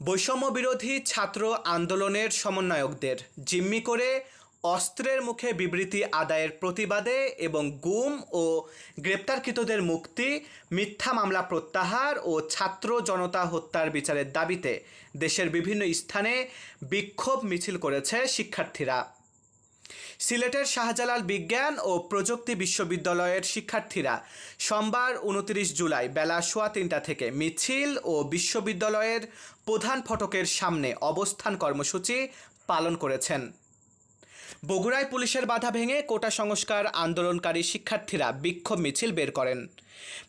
বৈষম্য বিরোধী ছাত্র আন্দোলনের সমন্বয়কদের জিম্মি করে অস্ত্রের মুখে বিবৃতি আদায়ের প্রতিবাদে এবং গুম ও গ্রেপ্তারকৃতদের মুক্তি, মিথ্যা মামলা প্রত্যাহার ও ছাত্র জনতা হত্যার বিচারের দাবিতে দেশের বিভিন্ন স্থানে বিক্ষোভ মিছিল করেছে শিক্ষার্থীরা। সিলেটের শাহজালাল বিজ্ঞান ও প্রযুক্তি বিশ্ববিদ্যালয়ের শিক্ষার্থীরা সোমবার উনত্রিশ জুলাই বেলা সোয়া তিনটা থেকে মিছিল ও বিশ্ববিদ্যালয়ের প্রধান ফটকের সামনে অবস্থান কর্মসূচি পালন করেছেন। বগুড়ায় পুলিশের বাধা ভেঙে কোটা সংস্কার আন্দোলনকারী শিক্ষার্থীরা বিক্ষোভ মিছিল বের করেন।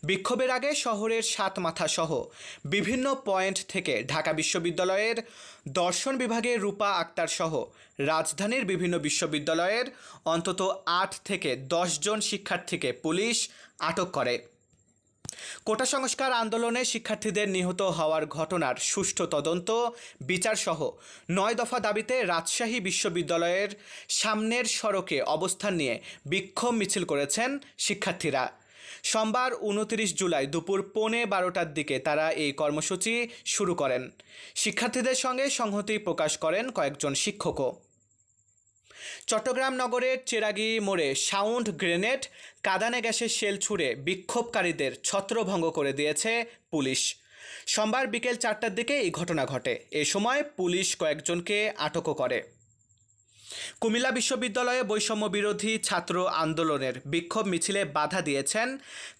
বিক্ষোভের আগে শহরের সাত মাথা সহ বিভিন্ন পয়েন্ট থেকে ঢাকা বিশ্ববিদ্যালয়ের দর্শন বিভাগের রূপা আক্তার সহ রাজধানীর বিভিন্ন বিশ্ববিদ্যালয়ের অন্তত আট থেকে দশ জন শিক্ষার্থীকে পুলিশ আটক করে। কোটা সংস্কার আন্দোলনে শিক্ষার্থীদের নিহত হওয়ার ঘটনার সুষ্ঠু তদন্ত বিচারসহ নয় দফা দাবিতে রাজশাহী বিশ্ববিদ্যালয়ের সামনের সড়কে অবস্থান নিয়ে বিক্ষোভ মিছিল করেছেন শিক্ষার্থীরা। সোমবার উনত্রিশ জুলাই দুপুর পৌনে বারোটার দিকে তারা এই কর্মসূচি শুরু করেন। শিক্ষার্থীদের সঙ্গে সংহতি প্রকাশ করেন কয়েকজন শিক্ষকও। চট্টগ্রাম নগরের চেরাগি মোড়ে সাউন্ড গ্রেনেড, কাদানে গ্যাসের শেল ছুড়ে বিক্ষোভকারীদের ছত্রভঙ্গ করে দিয়েছে পুলিশ। সোমবার বিকেল চারটার দিকে এই ঘটনা ঘটে। এ সময় পুলিশ কয়েকজনকে আটকও করে। কুমিল্লা বিশ্ববিদ্যালয়ে বৈষম্য বিরোধী ছাত্র আন্দোলনের বিক্ষোভ মিছিলে বাধা দিয়েছেন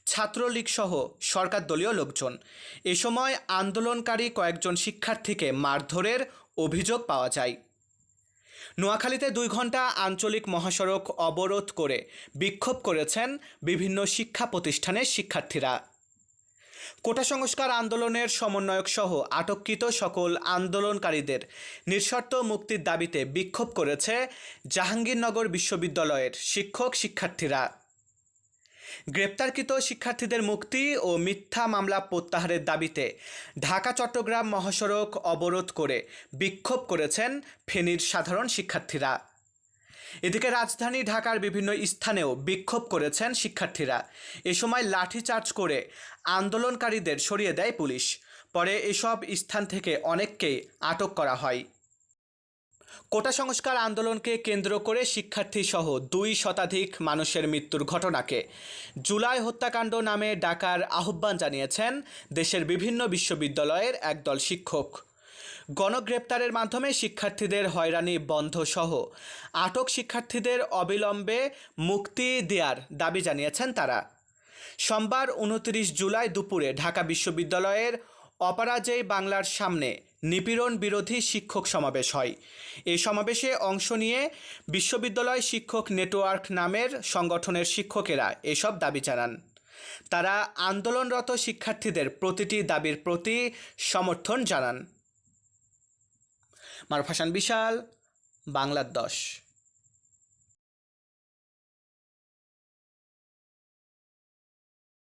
ছাত্রলীগসহ সরকার দলীয় লোকজন। এ সময় আন্দোলনকারী কয়েকজন শিক্ষার্থীকে মারধরের অভিযোগ পাওয়া যায়। নোয়াখালীতে দুই ঘণ্টা আঞ্চলিক মহাসড়ক অবরোধ করে বিক্ষোভ করেছেন বিভিন্ন শিক্ষা প্রতিষ্ঠানের শিক্ষার্থীরা। কোটা সংস্কার আন্দোলনের সমন্বয়ক সহ আটককৃত সকল আন্দোলনকারীদের নিঃশর্ত মুক্তির দাবিতে বিক্ষোভ করেছে জাহাঙ্গীরনগর বিশ্ববিদ্যালয়ের শিক্ষক শিক্ষার্থীরা গ্রেপ্তারকৃত শিক্ষার্থীদের মুক্তি ও মিথ্যা মামলা প্রত্যাহারের দাবিতে ঢাকা, চট্টগ্রাম মহাসড়ক অবরোধ করে বিক্ষোভ করেছেন ফেনীর সাধারণ শিক্ষার্থীরা। এদিকে রাজধানী ঢাকার বিভিন্ন স্থানেও বিক্ষোভ করেছেন শিক্ষার্থীরা। এ সময় লাঠিচার্জ করে আন্দোলনকারীদের সরিয়ে দেয় পুলিশ। পরে এসব স্থান থেকে অনেককেই আটক করা হয়। কোটা সংস্কার আন্দোলনকে কেন্দ্র করে শিক্ষার্থী সহ দুই শতাধিক মানুষের মৃত্যুর ঘটনাকে জুলাই হত্যাকাণ্ড নামে ডাকার আহ্বান জানিয়েছেন দেশের বিভিন্ন বিশ্ববিদ্যালয়ের একদল শিক্ষক। গণগ্রেপ্তারের মাধ্যমে শিক্ষার্থীদের হয়রানি বন্ধ সহ আটক শিক্ষার্থীদের অবিলম্বে মুক্তি দেওয়ার দাবি জানিয়েছেন তারা। সোমবার উনত্রিশ জুলাই দুপুরে ঢাকা বিশ্ববিদ্যালয়ের অপরাজয় বাংলার সামনে নিপীড়ন বিরোধী শিক্ষক সমাবেশ হয়। এই সমাবেশে অংশ নিয়ে বিশ্ববিদ্যালয় শিক্ষক নেটওয়ার্ক নামের সংগঠনের শিক্ষকেরা এসব দাবি জানান। তারা আন্দোলনরত শিক্ষার্থীদের প্রতিটি দাবির প্রতি সমর্থন জানান। মারফাসান বিশাল, বাংলার দশ।